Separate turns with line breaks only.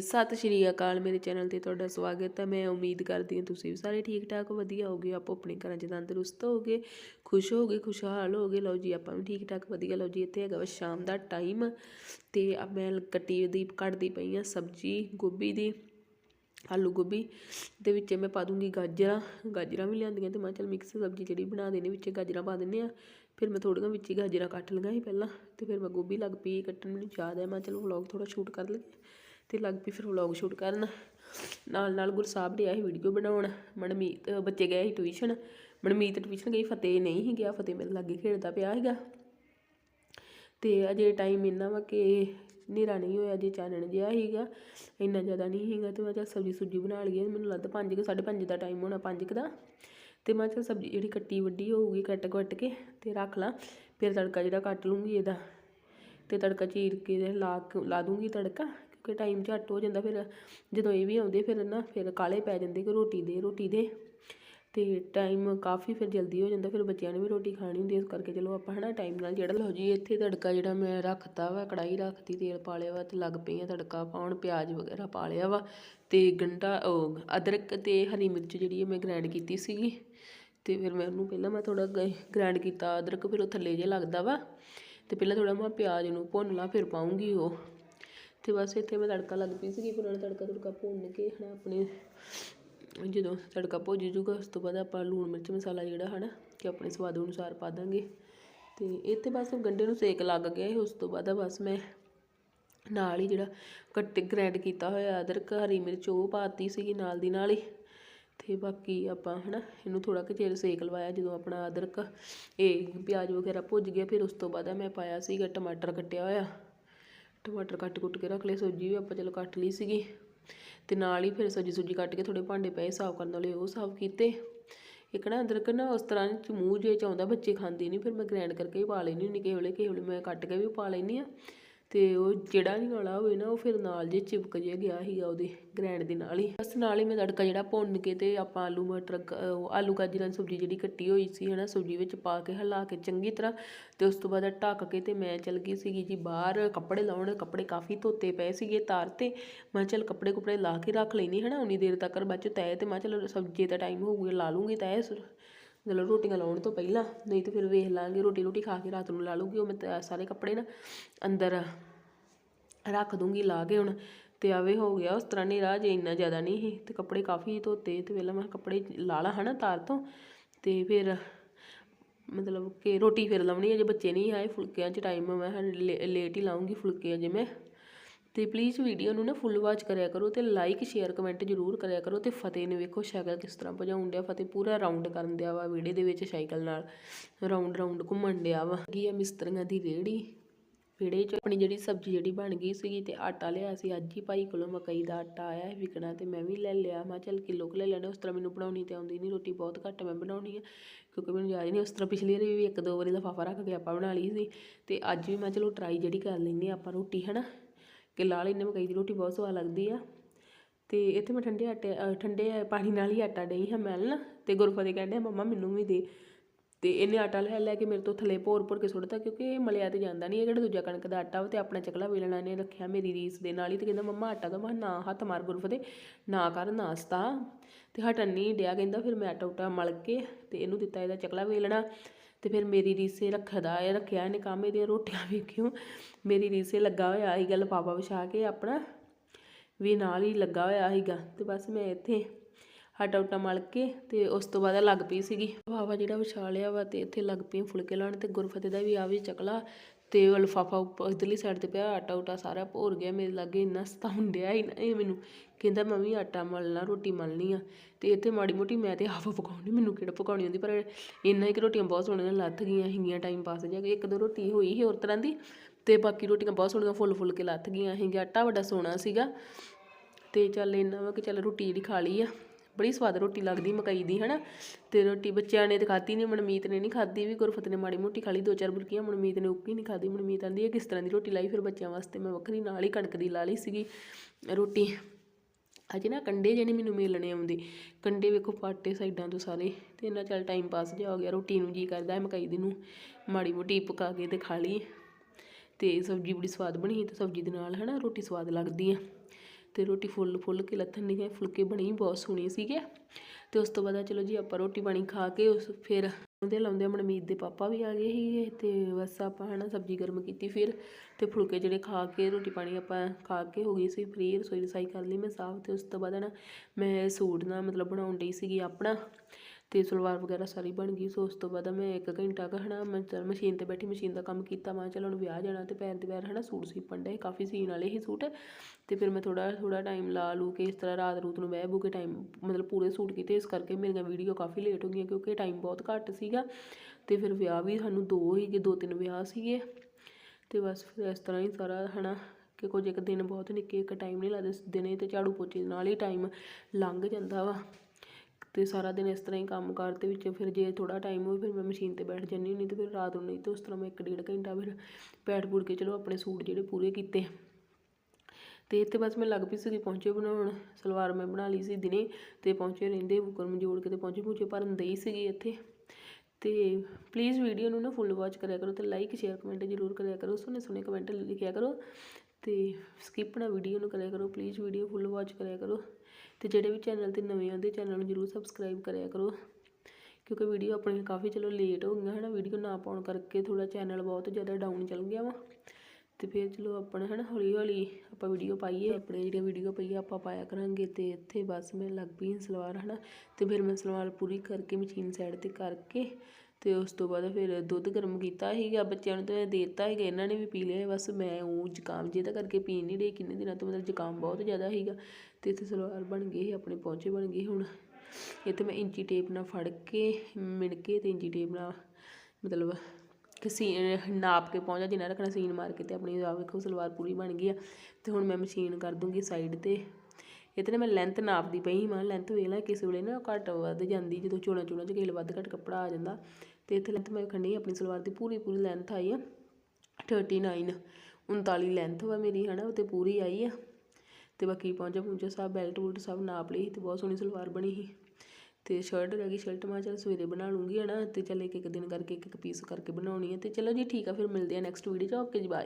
ਸਤਿ ਸ਼੍ਰੀ ਅਕਾਲ, ਮੇਰੇ ਚੈਨਲ ਤੇ ਤੁਹਾਡਾ ਸਵਾਗਤ ਹੈ। ਮੈਂ ਉਮੀਦ ਕਰਦੀ ਹਾਂ ਤੁਸੀਂ ਵੀ ਸਾਰੇ ਠੀਕ ਠਾਕ ਵਧੀਆ ਹੋਗੇ। ਆਪੋ ਆਪਣੇ ਘਰਾਂ 'ਚ ਤੰਦਰੁਸਤ ਹੋਗੇ, ਖੁਸ਼ ਹੋਗੇ, ਖੁਸ਼ਹਾਲ ਹੋਗੇ। ਲਓ ਜੀ, ਆਪਾਂ ਵੀ ਠੀਕ ਠਾਕ ਵਧੀਆ। ਲਓ ਜੀ, ਇੱਥੇ ਹੈਗਾ ਵਾ ਸ਼ਾਮ ਦਾ ਟਾਈਮ ਤੇ ਆ ਮੈਂ ਕੱਟੀ ਦੀ ਕੱਟਦੀ ਪਈ ਆ ਸਬਜ਼ੀ, ਗੋਭੀ ਦੀ, ਆਲੂ ਗੋਭੀ। ਦੇ ਵਿੱਚ ਮੈਂ ਪਾ ਦੂੰਗੀ ਗਾਜਰਾਂ। ਗਾਜਰਾਂ ਵੀ ਲਿਆਂਦੀਆਂ ਤੇ ਮੈਂ ਚਲ ਮਿਕਸ ਸਬਜ਼ੀ ਜਿਹੜੀ ਬਣਾ ਦੇਣੀ, ਵਿੱਚ ਗਾਜਰਾਂ ਪਾ ਦਿੰਦੇ ਆ ਫਿਰ ਮੈਂ ਥੋੜੀਆਂ ਵਿੱਚ ਹੀ ਗਾਜਰਾਂ ਕੱਟ ਲਈਆਂ ਸੀ ਪਹਿਲਾਂ ਤੇ ਫਿਰ ਮੈਂ ਗੋਭੀ ਲੱਗ ਪਈ ਕੱਟਣ ਮੈਨੂੰ ਯਾਦ ਹੈ ਮੈਂ ਚਲੋ ਵਲੌਗ ਥੋੜਾ ਸ਼ੂਟ ਕਰ ਲਈਏ। ਤੇ ਲੱਗ ਪਈ ਫਿਰ ਵਲੌਗ ਸ਼ੂਟ ਕਰਨ। ਨਾਲ ਨਾਲ ਗੁਰਸਾਹਿਬ ਦੇ ਸੀ ਵੀਡੀਓ ਬਣਾਉਣ। ਮਨਮੀਤ ਬੱਚੇ ਗਏ ਸੀ ਟਿਊਸ਼ਨ ਮਨਮੀਤ ਟਿਊਸ਼ਨ ਗਈ, ਫਤਿਹ ਨਹੀਂ ਸੀ ਗਿਆ, ਫਤਿਹ ਮੇਰੇ ਲਾਗੇ ਖੇਡਦਾ ਪਿਆ ਸੀਗਾ। ਤੇ ਅਜੇ ਟਾਈਮ ਇੰਨਾ ਵਾ ਕਿ ਹਨੇਰਾ ਨਹੀਂ ਹੋਇਆ ਜੇ ਚਾਨਣ ਜਿਹਾ ਸੀਗਾ। ਇੰਨਾ ਜ਼ਿਆਦਾ ਨਹੀਂ ਸੀਗਾ ਤੇ ਮੈਂ ਚੱਲ ਸਬਜ਼ੀ ਸੁਬਜ਼ੀ ਬਣਾ ਲਈਏ। ਮੈਨੂੰ ਲੱਗਦਾ ਪੰਜ ਕੁ, ਸਾਢੇ ਪੰਜ ਦਾ ਟਾਈਮ ਹੋਣਾ, ਪੰਜ ਕੁ ਦਾ। ਤੇ ਮੈਂ ਚੱਲ ਸਬਜ਼ੀ ਜਿਹੜੀ ਕੱਟੀ ਵੱਡੀ ਹੋਊਗੀ, ਕੱਟ ਕੱਟ ਕੇ ਤੇ ਰੱਖ ਲਾਂ। ਫਿਰ ਤੜਕਾ ਜਿਹੜਾ ਕੱਟ ਲੂੰਗੀ ਇਹਦਾ। ਤੇ ਤੜਕਾ ਚੀਰ ਕੇ ਲਾ ਲਾ ਦੂੰਗੀ ਤੜਕਾ। ਕਿਉਂਕਿ ਟਾਈਮ ਝੱਟ ਹੋ ਜਾਂਦਾ, ਫਿਰ ਜਦੋਂ ਇਹ ਵੀ ਆਉਂਦੇ, ਫਿਰ ਨਾ, ਫਿਰ ਕਾਲੇ ਪੈ ਜਾਂਦੇ ਕਿ ਰੋਟੀ ਦੇ ਰੋਟੀ ਦੇ। ਤੇ ਟਾਈਮ ਕਾਫੀ ਫਿਰ ਜਲਦੀ ਹੋ ਜਾਂਦਾ, ਫਿਰ ਬੱਚਿਆਂ ਨੇ ਵੀ ਰੋਟੀ ਖਾਣੀ ਹੁੰਦੀ, ਇਸ ਕਰਕੇ ਚਲੋ ਆਪਾਂ ਹਨਾ ਟਾਈਮ ਨਾਲ ਜਿਹੜਾ, ਲਓ ਜੀ, ਇੱਥੇ ਤੜਕਾ ਜਿਹੜਾ ਮੈਂ ਰੱਖਤਾ ਵਾ ਕੜਾਈ ਰੱਖਤੀ, ਤੇਲ ਪਾ ਲਿਆ ਵਾ, ਤੇ ਲੱਗ ਪਈ ਆ ਤੜਕਾ ਪਾਉਣ, ਪਿਆਜ਼ ਵਗੈਰਾ ਪਾ ਲਿਆ ਵਾ, ਤੇ ਗੰਢਾ, ਉਹ ਅਦਰਕ ਤੇ ਹਰੀ ਮਿਰਚ ਜਿਹੜੀ ਹੈ ਮੈਂ ਗ੍ਰਾਈਂਡ ਕੀਤੀ ਸੀਗੀ। ਤੇ ਫਿਰ ਮੈਂ ਉਹਨੂੰ ਪਹਿਲਾਂ ਮੈਂ ਥੋੜਾ ਗ੍ਰਾਈਂਡ ਕੀਤਾ ਅਦਰਕ, ਫਿਰ ਉਹ ਥੱਲੇ ਜੇ ਲੱਗਦਾ ਵਾ, ਤੇ ਪਹਿਲਾਂ ਥੋੜਾ ਮੈਂ ਪਿਆਜ਼ ਨੂੰ ਭੁੰਨ ਲਾ, ਫਿਰ ਪਾਉਂਗੀ ਉਹ। ਅਤੇ ਬਸ ਇੱਥੇ ਮੈਂ ਤੜਕਾ ਲੱਗ ਪਈ ਸੀਗੀ ਪੁਰਾਣਾ ਤੜਕਾ ਤੁੜਕਾ ਭੁੰਨ ਕੇ ਹੈ ਨਾ ਆਪਣੇ ਜਦੋਂ ਤੜਕਾ ਭੁੱਜ ਜੂਗਾ ਉਸ ਤੋਂ ਬਾਅਦ ਆਪਾਂ ਲੂਣ ਮਿਰਚ ਮਸਾਲਾ ਜਿਹੜਾ ਹੈ ਨਾ ਕਿ ਆਪਣੇ ਸਵਾਦ ਅਨੁਸਾਰ ਪਾ ਦਾਂਗੇ। ਅਤੇ ਇੱਥੇ ਬਸ ਗੰਢੇ ਨੂੰ ਸੇਕ ਲੱਗ ਗਿਆ ਸੀ ਉਸ ਤੋਂ ਬਾਅਦ ਬਸ ਮੈਂ ਨਾਲ ਹੀ ਜਿਹੜਾ ਕੱਟ ਗ੍ਰੈਂਡ ਕੀਤਾ ਹੋਇਆ ਅਦਰਕ, ਹਰੀ ਮਿਰਚ ਉਹ ਪਾਤੀ ਸੀਗੀ ਨਾਲ ਦੀ ਨਾਲ ਹੀ। ਤੇ ਬਾਕੀ ਆਪਾਂ ਹਨਾ, ਇਹਨੂੰ ਥੋੜਾ ਕੁ ਚਿਰ ਸੇਕ ਲਵਾਇਆ ਜਦੋਂ ਆਪਣਾ ਅਦਰਕ, ਇਹ ਪਿਆਜ਼ ਵਗੈਰਾ ਭੁੱਜ ਗਿਆ, ਫਿਰ ਉਸ ਤੋਂ ਬਾਅਦ ਮੈਂ ਪਾਇਆ ਸੀਗਾ ਟਮਾਟਰ ਕੱਟਿਆ ਹੋਇਆ। ਟਮਾਟਰ ਕੱਟ ਕੁੱਟ ਕੇ ਰੱਖ ਲਏ ਸਬਜ਼ੀ ਵੀ ਆਪਾਂ ਚਲੋ ਕੱਟ ਲਈ ਸੀਗੀ ਤੇ ਨਾਲ ਹੀ ਫਿਰ ਸਬਜ਼ੀ ਸੁਬਜ਼ੀ ਕੱਟ ਕੇ ਥੋੜੇ ਭਾਂਡੇ ਪਏ, ਸਾਫ਼ ਕਰਨ ਵਾਲੇ ਉਹ ਸਾਫ਼ ਕੀਤੇ। ਇੱਕ ਨਾ ਅਦਰਕ ਨਾ ਉਸ ਤਰ੍ਹਾਂ ਮੂੰਹ ਜੇ ਚ ਆਉਂਦਾ ਬੱਚੇ ਖਾਂਦੇ ਨਹੀਂ ਫਿਰ ਮੈਂ ਗ੍ਰੈਂਡ ਕਰਕੇ ਹੀ ਪਾ ਲੈਂਦੀ ਹੁੰਦੀ ਕਿਸੇ ਵੇਲੇ ਕਿਸੇ ਵੇਲੇ ਮੈਂ ਕੱਟ ਕੇ ਵੀ ਪਾ ਲੈਂਦੀ ਆ ਅਤੇ ਉਹ ਜਿਹੜਾ ਨਹੀਂ ਵਾਲਾ ਹੋਵੇ ਨਾ, ਉਹ ਫਿਰ ਨਾਲ ਜੇ ਚਿਪਕ ਜਿਹਾ ਗਿਆ ਸੀਗਾ ਉਹਦੇ ਗ੍ਰੈਂਡ ਦੇ ਨਾਲ ਹੀ। ਬਸ ਨਾਲ ਹੀ ਮੈਂ ਤੜਕਾ ਜਿਹੜਾ ਭੁੰਨ ਕੇ ਅਤੇ ਆਪਾਂ ਆਲੂ ਮਟਰ ਗ- ਉਹ ਆਲੂ ਗਾਜਰਾਂ ਦੀ ਸਬਜ਼ੀ ਜਿਹੜੀ ਕੱਟੀ ਹੋਈ ਸੀ ਹੈ ਨਾ ਸਬਜ਼ੀ ਵਿੱਚ ਪਾ ਕੇ ਹਿਲਾ ਕੇ ਚੰਗੀ ਤਰ੍ਹਾਂ ਅਤੇ ਉਸ ਤੋਂ ਬਾਅਦ ਢੱਕ ਕੇ ਅਤੇ ਮੈਂ ਚਲ ਗਈ ਸੀਗੀ ਜੀ ਬਾਹਰ ਕੱਪੜੇ ਲਾਉਣ, ਕੱਪੜੇ ਕਾਫੀ ਧੋਤੇ ਪਏ ਸੀਗੇ ਤਾਰ ਤੇ। ਮੈਂ ਚਲ ਕੱਪੜੇ ਕੁਪੜੇ ਲਾ ਕੇ ਰੱਖ ਲੈਣੀ ਨਾ ਉਨੀ ਦੇਰ ਤੱਕ ਬਾਅਦ ਚ ਤੈ ਅਤੇ ਮੈਂ ਚਲ ਸਬਜ਼ੀ ਦਾ ਟਾਈਮ ਹੋਊਗਾ ਲਾ ਲੂੰਗੀ ਤੈ ਚਲੋ ਰੋਟੀਆਂ ਲਾਉਣ ਤੋਂ ਪਹਿਲਾਂ, ਨਹੀਂ ਤਾਂ ਫਿਰ ਵੇਖ ਲਾਂਗੇ, ਰੋਟੀ ਰੋਟੀ ਖਾ ਕੇ ਰਾਤ ਨੂੰ ਲਾ ਲੂੰਗੀ ਉਹ ਮੈਂ ਤੈਅ ਸਾਰੇ ਕੱਪੜੇ ਨਾ ਅੰਦਰ ਰੱਖ ਦੂੰਗੀ, ਲਾ ਕੇ ਹੁਣ, ਤੇ ਆਵੇ ਹੋ ਗਿਆ, ਉਸ ਤਰ੍ਹਾਂ ਨਹੀਂ ਰਾਹ ਜੇ ਇੰਨਾ ਜ਼ਿਆਦਾ ਨਹੀਂ ਸੀ, ਤੇ ਕੱਪੜੇ ਕਾਫੀ ਧੋਤੇ, ਤੇ ਪਹਿਲਾਂ ਮੈਂ ਕੱਪੜੇ ਲਾ ਲਾ ਹਨਾ ਤਾਰ ਤੋਂ, ਤੇ ਫਿਰ ਮਤਲਬ ਕਿ ਰੋਟੀ ਫਿਰ ਲਾਉਣੀ ਹੈ ਜੇ ਬੱਚੇ ਨਹੀਂ ਆਏ, ਫੁਲਕਿਆਂ 'ਚ ਟਾਈਮ ਮੈਂ ਲੇ- ਲੇਟ ਹੀ ਲਾਉਂਗੀ ਫੁਲਕੇ ਅਜੇ ਮੈਂ। ਤੇ ਪਲੀਜ਼ ਵੀਡੀਓ ਨੂੰ ਨਾ ਫੁੱਲ ਵਾਚ ਕਰਿਆ ਕਰੋ ਤੇ ਲਾਈਕ ਸ਼ੇਅਰ ਕਮੈਂਟ ਜ਼ਰੂਰ ਕਰਿਆ ਕਰੋ ਤੇ ਫਤਿਹ ਨੇ ਵੇਖੋ ਸਾਈਕਲ ਕਿਸ ਤਰ੍ਹਾਂ ਭਜਾਉਣ ਡਿਆ, ਫਤਿਹ ਪੂਰਾ ਰਾਉਂਡ ਕਰਨ ਡਿਆ ਵਾ ਵਿਹੜੇ ਦੇ ਵਿੱਚ ਸਾਈਕਲ ਨਾਲ ਰਾਉਂਡ ਰਾਉਂਡ ਘੁੰਮਣ ਡਿਆ ਵਾ। ਕੀ ਆ ਮਿਸਤਰੀਆਂ ਦੀ ਰੇੜੀ ਵਿਹੜੇ 'ਚ ਆਪਣੀ ਜਿਹੜੀ ਸਬਜ਼ੀ ਜਿਹੜੀ ਬਣ ਗਈ ਸੀਗੀ ਤੇ ਆਟਾ ਲਿਆ ਸੀ, ਅੱਜ ਹੀ ਭਾਈ ਕੋਲੋਂ ਮਕਈ ਦਾ ਆਟਾ ਆਇਆ ਹੈ ਵਿਕਣਾ ਤੇ ਮੈਂ ਵੀ ਲੈ ਲਿਆ, ਮੈਂ ਚੱਲ ਕਿਲੋ ਕੁ ਲੈ ਲੈਣਾ ਉਸ ਤਰ੍ਹਾਂ ਮੈਨੂੰ ਬਣਾਉਣੀ ਤੇ ਆਉਂਦੀ ਨਹੀਂ ਰੋਟੀ ਬਹੁਤ ਘੱਟ ਮੈਂ ਬਣਾਉਣੀ ਆ, ਕਿਉਂਕਿ ਮੈਨੂੰ ਯਾਦ ਨਹੀਂ ਉਸ ਤਰ੍ਹਾਂ ਪਿਛਲੀ ਵਾਰੀ ਵੀ ਇੱਕ ਦੋ ਵਾਰੀ ਲਿਫਾਫਾ ਰੱਖ ਕੇ ਆਪਾਂ ਬਣਾ ਲਈ ਸੀ ਤੇ ਅੱਜ ਵੀ ਮੈਂ ਚਲੋ ਟਰਾਈ ਜਿਹੜੀ ਕਰ ਲੈਂਦੇ ਹਾਂ ਆਪਾਂ ਰੋਟੀ, ਹਨਾ? ਕਿ ਲਾਲ ਲੈਂਦੇ ਮਕਈ ਦੀ ਰੋਟੀ ਬਹੁਤ ਸਵਾਦ ਲੱਗਦੀ ਆ। ਤੇ ਇੱਥੇ ਮੈਂ ਠੰਡੇ ਆਟੇ ਠੰਡੇ ਪਾਣੀ ਨਾਲ ਹੀ ਆਟਾ ਡਈ ਹਾਂ ਮੈਲਣ ਤੇ ਗੁਰਫਤਿਹ ਕਹਿੰਦੇ ਮੰਮਾ ਮੈਨੂੰ ਵੀ ਦੇ। ਤੇ ਇਹਨੇ ਆਟਾ ਲੈ ਲੈ ਕੇ ਮੇਰੇ ਤੋਂ ਥੱਲੇ ਭੋਰ ਭੋਰ ਕੇ ਸੁੱਟਤਾ ਕਿਉਂਕਿ ਇਹ ਮਲਿਆ ਤੇ ਜਾਂਦਾ ਨਹੀਂ ਇਹ ਕਿਹੜਾ ਦੂਜਾ ਕਣਕ ਦਾ ਆਟਾ ਵਾ ਤੇ ਆਪਣਾ ਚਕਲਾ ਵੇਲਣਾ ਇਹਨੇ ਰੱਖਿਆ ਮੇਰੀ ਰੀਸ ਦੇ ਨਾਲ ਹੀ ਤੇ ਕਹਿੰਦਾ, ਮੰਮਾ ਆਟਾ ਦੋ ਮੈਂ ਕਿਹਾ, ਨਾ ਹੱਥ ਮਾਰ ਗੁਰਫਤੇ ਨਾ ਕਰ ਨਾਸਤਾ ਤੇ ਹਟਣ ਨਹੀਂ ਡਿਆ, ਕਹਿੰਦਾ ਫਿਰ ਮੈਂ ਆਟਾ ਉਟਾ ਮਲ ਕੇ ਤੇ ਇਹਨੂੰ ਦਿੱਤਾ, ਇਹਦਾ ਚਕਲਾ ਵੇਲਣਾ ਤੇ ਫਿਰ ਮੇਰੀ ਰੀਸੇ ਰੱਖਦਾ ਇਹ ਰੱਖਿਆ ਇਹਨੇ ਕੰਮ ਇਹਦੀਆਂ ਰੋਟੀਆਂ ਵੇਖਿਓ ਮੇਰੀ ਰੀਸੇ ਲੱਗਾ ਹੋਇਆ ਸੀਗਾ ਗੱਲ ਵਿਛਾ ਕੇ ਆਪਣਾ ਵੀ ਨਾਲ ਹੀ ਲੱਗਾ ਹੋਇਆ ਸੀਗਾ ਤੇ ਬਸ ਮੈਂ ਇੱਥੇ ਆਟਾ ਉਟਾ ਮਲ ਕੇ ਤੇ ਉਸ ਤੋਂ ਬਾਅਦ ਲੱਗ ਪਈ ਸੀਗੀ। ਵਾਵਾ ਜਿਹੜਾ ਵਿਛਾ ਲਿਆ ਵਾ ਤੇ ਇੱਥੇ ਲੱਗ ਪਈ ਫੁਲਕੇ ਲਾਉਣ ਤੇ ਗੁਰਫਤਿਹ ਦਾ ਵੀ ਆ ਵੀ ਚਕਲਾ ਅਤੇ ਉਹ ਲਿਫਾਫਾ ਉੱਪਰ, ਇਧਰਲੀ ਸਾਈਡ ਤੇ ਪਿਆ ਆਟਾ ਉਟਾ ਸਾਰਾ ਭੋਰ ਗਿਆ, ਮੇਰੇ ਲਾਗੇ ਇੰਨਾ ਸਤਾਉਣ ਡਿਆ ਸੀ ਨਾ, ਇਹ ਮੈਨੂੰ ਕਹਿੰਦਾ, ਮੈਂ ਵੀ ਆਟਾ ਮਲਣਾ, ਰੋਟੀ ਮਲਣੀ ਆ। ਅਤੇ ਇੱਥੇ ਮਾੜੀ ਮੋਟੀ ਮੈਂ ਤਾਂ ਆਪ ਪਕਾਉਣੀ ਮੈਨੂੰ ਕਿਹੜਾ ਪਕਾਉਣੀ ਆਉਂਦੀ, ਪਰ ਇੰਨਾ ਹੀ ਕਿ ਰੋਟੀਆਂ ਬਹੁਤ ਸੋਹਣੀਆਂ ਲੱਥ ਗਈਆਂ ਹੈਗੀਆਂ ਟਾਈਮ ਪਾਸ ਜਾ ਕੇ ਇੱਕ ਦੋ ਰੋਟੀ ਹੋਈ ਸੀ ਹੋਰ ਤਰ੍ਹਾਂ ਦੀ ਅਤੇ ਬਾਕੀ ਰੋਟੀਆਂ ਬਹੁਤ ਸੋਹਣੀਆਂ ਫੁੱਲ ਫੁੱਲ ਕੇ ਲੱਥ ਗਈਆਂ ਹੈਗੀਆਂ ਆਟਾ ਵੱਡਾ ਸੋਹਣਾ ਸੀਗਾ। ਅਤੇ ਚੱਲ ਇੰਨਾ ਵਾ ਕਿ ਚੱਲ ਰੋਟੀ ਜਿਹੜੀ ਖਾ ਲਈ ਆ। ਬੜੀ ਸਵਾਦ ਰੋਟੀ ਲੱਗਦੀ ਮਕਾਈ ਦੀ, ਹਨਾ? ਤੇ ਰੋਟੀ ਬੱਚਿਆਂ ਨੇ ਤੇ ਖਾਧੀ ਨਹੀਂ ਮਨਮੀਤ ਨੇ ਨਹੀਂ ਖਾਧੀ ਵੀ, ਗੁਰਫਤ ਨੇ ਮਾੜੀ ਮੋਟੀ ਖਾ ਲਈ, ਦੋ ਚਾਰ ਬੁਰਕੀਆਂ, ਮਨਮੀਤ ਨੇ ਉੱਕੀ ਨਹੀਂ ਖਾਧੀ, ਮਨਮੀਤ ਆਂਦੀ ਹੈ ਕਿਸ ਤਰ੍ਹਾਂ ਦੀ ਰੋਟੀ ਲਾਈ ਫਿਰ ਬੱਚਿਆਂ ਵਾਸਤੇ, ਮੈਂ ਵੱਖਰੀ ਨਾਲ ਹੀ ਕਣਕ ਦੀ ਲਾ ਲਈ ਸੀਗੀ ਰੋਟੀ। ਅਜੇ ਨਾ ਕੰਡੇ ਜਿਹੜੇ ਮੈਨੂੰ ਮਿਲਣੇ ਆਉਂਦੇ। ਕੰਡੇ ਵੇਖੋ ਪਾਟੇ ਸਾਈਡਾਂ ਤੋਂ ਸਾਰੇ, ਤੇ ਇਹਨਾਂ ਚੱਲ ਟਾਈਮ ਪਾਸ ਜਿਹਾ ਹੋ ਗਿਆ, ਰੋਟੀ ਨੂੰ ਜੀ ਕਰਦਾ ਹੈ ਮਕਈ ਦੀ ਨੂੰ, ਮਾੜੀ ਮੋਟੀ ਪਕਾ ਕੇ ਤੇ ਖਾ ਲਈ। ਤੇ ਸਬਜ਼ੀ ਬੜੀ ਸਵਾਦ ਬਣੀ, ਤੇ ਸਬਜ਼ੀ ਦੇ ਨਾਲ, ਹਨਾ, ਰੋਟੀ ਸਵਾਦ ਲੱਗਦੀ ਆ ਤੇ ਰੋਟੀ ਫੁੱਲ ਫੁੱਲ ਕੇ ਲੱਥਣ ਨਹੀਂ ਫੁਲਕੇ ਬਣੀ ਬਹੁਤ ਸੋਹਣੇ ਸੀਗੇ ਤੇ ਉਸ ਤੋਂ ਬਾਅਦ ਆ ਚਲੋ ਜੀ ਆਪਾਂ ਰੋਟੀ ਪਾਣੀ ਖਾ ਕੇ ਉਸ ਫਿਰ ਉਹਦੇ ਲਾਉਂਦੇ ਮਨਮੀਤ ਦੇ ਪਾਪਾ ਵੀ ਆ ਗਏ ਸੀਗੇ ਤੇ ਬਸ ਆਪਾਂ ਹਨਾ ਸਬਜ਼ੀ ਗਰਮ ਕੀਤੀ ਫਿਰ ਤੇ ਫੁਲਕੇ ਜਿਹੜੇ ਖਾ ਕੇ ਰੋਟੀ ਪਾਣੀ ਆਪਾਂ ਖਾ ਕੇ ਹੋ ਗਈ ਸੀ ਫਰੀ ਰਸੋਈ ਰਸਾਈ ਕਰ ਲਈ ਮੈਂ ਸਾਫ਼ ਤੇ ਉਸ ਤੋਂ ਬਾਅਦ ਨਾ ਮੈਂ ਸੂਟ ਨਾ ਮਤਲਬ ਬਣਾਉਣ ਡਈ ਸੀਗੀ ਆਪਣਾ। ਤੇ ਸਲਵਾਰ ਵਗੈਰਾ ਸਾਰੀ ਬਣ ਗਈ, ਸੋ ਉਸ ਤੋਂ ਬਾਅਦ ਮੈਂ ਇੱਕ ਘੰਟਾ ਕੁ ਹਨਾ, ਮੈਂ ਚੱਲ ਮਸ਼ੀਨ ਤੇ ਬੈਠੀ ਮਸ਼ੀਨ ਦਾ ਕੰਮ ਕੀਤਾ, ਮੈਂ ਚਲੋ ਹੁਣ ਵਿਆਹ ਜਾਣਾ ਤੇ ਪੈਰ ਦੇ ਪੈਰ ਹਨਾ ਸੂਟ ਸੀਪਣ ਡਏ, ਕਾਫੀ ਸੀਨ ਵਾਲੇ ਹੀ ਸੂਟ। ਤੇ ਫਿਰ ਮੈਂ ਥੋੜਾ ਥੋੜਾ ਟਾਈਮ ਲਾ ਲੂ ਕੇ ਇਸ ਤਰ੍ਹਾਂ ਰਾਤ ਰੂਤ ਨੂੰ ਬਹਿ ਬੂ ਕੇ ਟਾਈਮ ਮਤਲਬ ਪੂਰੇ ਸੂਟ ਕੀਤੇ, ਇਸ ਕਰਕੇ ਮੇਰੀਆਂ ਵੀਡੀਓ ਕਾਫੀ ਲੇਟ ਹੋ ਗਈਆਂ ਕਿਉਂਕਿ ਟਾਈਮ ਬਹੁਤ ਘੱਟ ਸੀਗਾ। ਤੇ ਫਿਰ ਵਿਆਹ ਵੀ ਸਾਨੂੰ ਦੋ ਹੀਗੇ ਦੋ ਤਿੰਨ ਵਿਆਹ ਸੀਗੇ। ਤੇ ਬਸ ਫਿਰ ਇਸ ਤਰ੍ਹਾਂ ਹੀ ਸਾਰਾ ਹਨਾ ਕਿ ਕੁਝ ਇੱਕ ਦਿਨ ਬਹੁਤ ਨਿੱਕੇ, ਇੱਕ ਟਾਈਮ ਨਹੀਂ ਲੱਗਦਾ, ਦਿਨੇ ਤੇ ਝਾੜੂ ਪੋਚੇ ਨਾਲ ਹੀ ਟਾਈਮ ਲੰਘ ਜਾਂਦਾ ਵਾ। ਅਤੇ ਸਾਰਾ ਦਿਨ ਇਸ ਤਰ੍ਹਾਂ ਹੀ ਕੰਮ ਕਾਰ ਦੇ ਵਿੱਚ ਫਿਰ ਜੇ ਥੋੜ੍ਹਾ ਟਾਈਮ ਹੋਵੇ ਫਿਰ ਮੈਂ ਮਸ਼ੀਨ ਤੇ ਬੈਠ ਜਾਂਦੀ ਹੁੰਦੀ, ਤੇ ਫਿਰ ਰਾਤ ਨੂੰ ਨਹੀਂ ਤਾਂ ਉਸ ਤਰ੍ਹਾਂ ਮੈਂ ਇੱਕ ਡੇਢ ਘੰਟਾ ਫਿਰ ਬੈਠ ਬੁੜ ਕੇ ਚਲੋ ਆਪਣੇ ਸੂਟ ਜਿਹੜੇ ਪੂਰੇ ਕੀਤੇ। ਅਤੇ ਇੱਥੇ ਬਸ ਮੈਂ ਲੱਗ ਪਈ ਸੀਗੀ ਪਹੁੰਚੇ ਬਣਾਉਣ, ਸਲਵਾਰ ਮੈਂ ਬਣਾ ਲਈ ਸੀ ਦਿਨੇ ਅਤੇ ਪਹੁੰਚੇ ਰਹਿੰਦੇ ਬੁਕਰਮ ਜੋੜ ਕੇ ਤੇ ਪਹੁੰਚੇ ਪਹੁੰਚੇ ਭਰਨ ਦੇਈ ਸੀਗੀ ਇੱਥੇ। ਤੇ ਪਲੀਜ਼ ਵੀਡੀਓ ਨੂੰ ਨਾ ਫੁੱਲ ਵਾਚ ਕਰਿਆ ਕਰੋ ਤੇ ਲਾਈਕ ਸ਼ੇਅਰ ਕਮੈਂਟ ਜ਼ਰੂਰ ਕਰਿਆ ਕਰੋ, ਸੋਹਣੇ ਸੋਹਣੇ ਕਮੈਂਟ ਲਿਖਿਆ ਕਰੋ। ਅਤੇ ਸਕਿਪ ਨਾ ਵੀਡੀਓ ਨੂੰ ਕਰਿਆ ਕਰੋ ਪਲੀਜ਼ ਵੀਡੀਓ ਫੁੱਲ ਵਾਚ ਕਰਿਆ ਕਰੋ ਅਤੇ ਜਿਹੜੇ ਵੀ ਚੈਨਲ ਤੇ ਨਵੇਂ ਆਉਂਦੇ ਚੈਨਲ ਨੂੰ ਜ਼ਰੂਰ ਸਬਸਕ੍ਰਾਈਬ ਕਰਿਆ ਕਰੋ ਕਿਉਂਕਿ ਵੀਡੀਓ ਆਪਣੀਆਂ ਕਾਫੀ ਚਲੋ ਲੇਟ ਹੋ ਗਈਆਂ ਹੈ ਨਾ ਵੀਡੀਓ ਨਾ ਪਾਉਣ ਕਰਕੇ ਥੋੜ੍ਹਾ ਚੈਨਲ ਬਹੁਤ ਜ਼ਿਆਦਾ ਡਾਊਨ ਚੱਲ ਗਿਆ ਵਾ ਤੇ ਫਿਰ ਚਲੋ ਆਪਣਾ ਹੈ ਨਾ ਹੌਲੀ ਹੌਲੀ ਆਪਾਂ ਵੀਡੀਓ ਪਾਈਏ, ਆਪਣੇ ਜਿਹੜੀਆਂ ਵੀਡੀਓ ਪਈਏ ਆਪਾਂ ਪਾਇਆ ਕਰਾਂਗੇ ਤੇ ਇੱਥੇ ਬਸ ਮੈਂ ਲੱਗ ਪਈ ਸਲਵਾਰ ਹੈ ਨਾ ਤੇ ਫਿਰ ਮੈਂ ਸਲਵਾਰ ਪੂਰੀ ਕਰਕੇ ਮਸ਼ੀਨ ਸਾਈਡ ਤੇ ਕਰਕੇ ਅਤੇ ਉਸ ਤੋਂ ਬਾਅਦ ਫਿਰ ਦੁੱਧ ਗਰਮ ਕੀਤਾ ਸੀਗਾ, ਬੱਚਿਆਂ ਨੂੰ ਤਾਂ ਦੇ ਦਿੱਤਾ ਸੀਗਾ, ਇਹਨਾਂ ਨੇ ਵੀ ਪੀ ਲਿਆ, ਬਸ ਮੈਂ ਉਹ ਜ਼ੁਕਾਮ ਜਿਹਦਾ ਕਰਕੇ ਪੀ ਨਹੀਂ ਰਹੀ, ਕਿੰਨੇ ਦਿਨਾਂ ਤੋਂ ਮਤਲਬ ਜ਼ੁਕਾਮ ਬਹੁਤ ਜ਼ਿਆਦਾ ਸੀਗਾ ਅਤੇ ਇੱਥੇ ਸਲਵਾਰ ਬਣ ਗਈ ਸੀ, ਆਪਣੇ ਪਹੁੰਚੇ ਬਣ ਗਏ ਹੁਣ। ਇੱਥੇ ਮੈਂ ਇੰਚੀ ਟੇਪ ਨਾਲ ਫੜ ਕੇ, ਮਿਣ ਕੇ ਤੇ ਇੰਚੀ ਟੇਪ ਨਾਲ ਮਤਲਬ ਸੀ ਨਾਪ ਕੇ ਪਹੁੰਚਾ ਜਿੰਨਾ ਰੱਖਣਾ ਸੀਨ ਮਾਰ ਕੇ ਤੇ ਆਪਣੀ ਆ ਵੇਖੋ ਸਲਵਾਰ ਪੂਰੀ ਬਣ ਗਈ ਆ ਤੇ ਹੁਣ ਮੈਂ ਮਸ਼ੀਨ ਕਰ ਦੂੰਗੀ ਸਾਈਡ ਤੇ। ਇਹਤੇ ਨਾ ਮੈਂ ਲੈਂਥ ਨਾਪਦੀ ਪਈ ਮੈਂ ਲੈਂਥ ਵੇਖ ਲੈ, ਕਿਸੇ ਵੇਲੇ ਨਾ ਘੱਟ ਵੱਧ ਜਾਂਦੀ, ਜਦੋਂ ਚੋਣਾ ਚੋਣਾ ਚ ਕਿਸੇ ਵੱਧ ਘੱਟ ਕੱਪੜਾ ਆ ਜਾਂਦਾ। ਤੇ ਇੱਥੇ ਲੈਂਥ ਮੈਂ ਖੰਡੀ ਆਪਣੀ ਸਲਵਾਰ ਦੀ ਪੂਰੀ ਪੂਰੀ ਲੈਂਥ ਆਈ ਆ 39 39 ਲੈਂਥ ਵਾ ਮੇਰੀ, ਹਨਾ, ਉਹ ਤੇ ਪੂਰੀ ਆਈ ਆ। ਤੇ ਬਾਕੀ ਪਹੁੰਚਾ ਪਹੁੰਚਾ ਸਭ ਬੈਲਟ ਬੂਲਟ ਸਭ ਨਾਪ ਲਈ ਸੀ ਤੇ ਬਹੁਤ ਸੋਹਣੀ ਸਲਵਾਰ ਬਣੀ ਸੀ। ਤੇ ਸ਼ਰਟ ਰਹਿ ਗਈ ਸ਼ਰਟ ਮੈਂ ਚੱਲ ਸਵੇਰੇ ਬਣਾ ਲੂੰਗੀ, ਹਨਾ, ਤੇ ਚੱਲ ਇੱਕ ਇੱਕ ਦਿਨ ਕਰਕੇ ਇੱਕ ਇੱਕ ਪੀਸ ਕਰਕੇ ਬਣਾਉਣੀ ਹੈ ਤੇ ਚਲੋ ਜੀ ਠੀਕ ਆ, ਫਿਰ ਮਿਲਦੇ ਆ ਨੈਕਸਟ ਵੀਡੀਓ 'ਚ ਓਕੇ ਜੀ ਬਾਏ